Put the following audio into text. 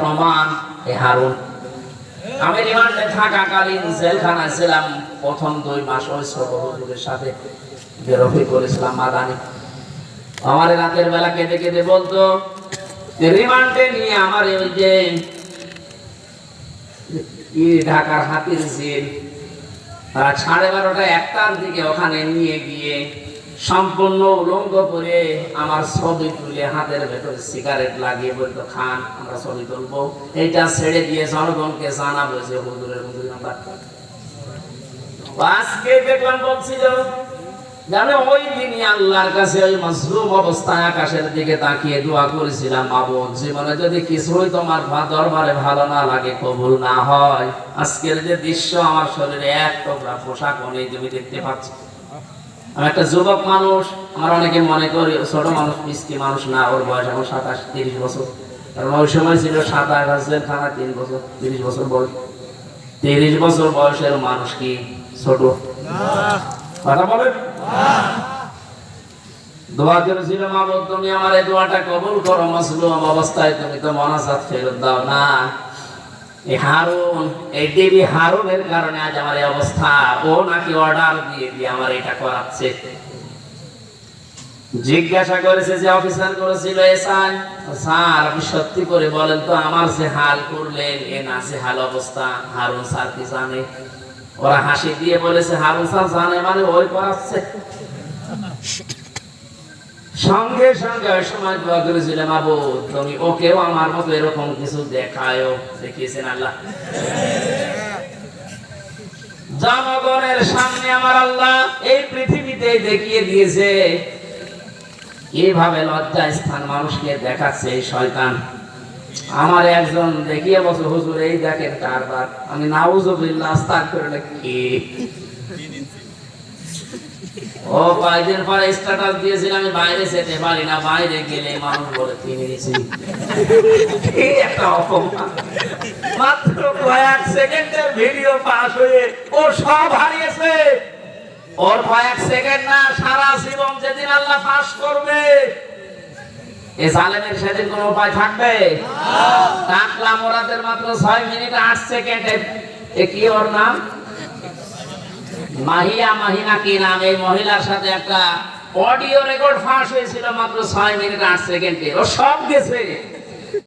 প্রমাণ এ হারুন। আমি রিমান্ডে থাকাকালীন জেলখানায় ছিলাম। প্রথম দুই মাস ওই ছোট সাথে বেরোফি করেছিলাম মাদানি। আমার রাতের বেলা কেঁদে কেঁদে বলতো রিমান্ডে নিয়ে আমার ওই যে ঢাকার হাতির জেল সাড়ে বারোটা একটার দিকে ওখানে নিয়ে গিয়ে সম্পূর্ণ উলঙ্গ করে আমার ছবি তুলে হাতের ভেতরে সিগারেট লাগিয়ে বলতো, খান, আমরা ছবি তুলবো। এইটা ছেড়ে দিয়ে জনগণকে জানাব যে, হুজুরের হুজুর আমরা আজকে দেখলাম বলছিল জানে ওই দিনই আল্লাহর কাছে ওই অবস্থায় আকাশের দিকে তাকিয়ে দোয়া করেছিলাম জীবনে যদি কিছুই তোমার দরবারে ভালো না লাগে, কবুল না হয়। আজকের যে দৃশ্য, আমার শরীরে এক টুকরা পোশাক নেই তুমি দেখতে পাচ্ছ। একটা যুবক মানুষ, আমার অনেকে মনে করি ছোট মানুষ মিষ্টি মানুষ না, ওর বয়স এখন সাতাশ, তিরিশ বছর। কারণ ওই সময় ছিল খানা তিন বছর, তিরিশ বছর বয়স। তিরিশ বছর বয়সের মানুষ কি ছোট? কথা বলেন? দোয়া করেছিল তুমি আমার এই দোয়াটা কবুল করো, মাসলুম অবস্থায় তুমি তো মনাজাত ফেরত দাও না। জিজ্ঞাসা করেছে যে অফিসার করেছিল এসআই স্যার, আপনি সত্যি করে বলেন তো, আমার যে হাল করলেন, এ না যে হাল অবস্থা, হারুন স্যার কি জানে? ওরা হাসি দিয়ে বলেছে, হারুন স্যার জানে মানে ওই করাচ্ছে। সঙ্গে সঙ্গে সময় দোয়া করেছিলাম, আবু, তুমি ওকেও আমার মতো এরকম কিছু দেখায়ও। দেখিয়েছেন আল্লাহ। জনগণের সামনে আমার আল্লাহ এই পৃথিবীতে দেখিয়ে দিয়েছে কীভাবে লজ্জা স্থান মানুষকে দেখাচ্ছে এই শয়তান। আমার একজন দেখিয়ে বছর হুজুর, এই দেখেন কারবার। আমি আস্তাক করে কি? ও কয়েকদিন পরে স্ট্যাটাস দিয়েছিল আমি বাইরে যেতে পারি না বাইরে গেলে মানুষ বলে কিনে নিয়েছি একটা অপমান। মাত্র কয়েক সেকেন্ডের ভিডিও পাস হয়ে ও সব হারিয়েছে। ওর কয়েক সেকেন্ড না সারা জীবন যেদিন আল্লাহ পাস করবে এ জালেমের সেদিন কোনো উপায় থাকবে? টাকলা মোরাদের মাত্র ছয় মিনিট আট সেকেন্ডে। এ কি ওর নাম? মাহিয়া মাহিনা কি নাম? এই মহিলার সাথে একটা অডিও রেকর্ড ফাঁস হয়েছিল মাত্র ছয় মিনিট আট সেকেন্ডে। ও সব গেছে।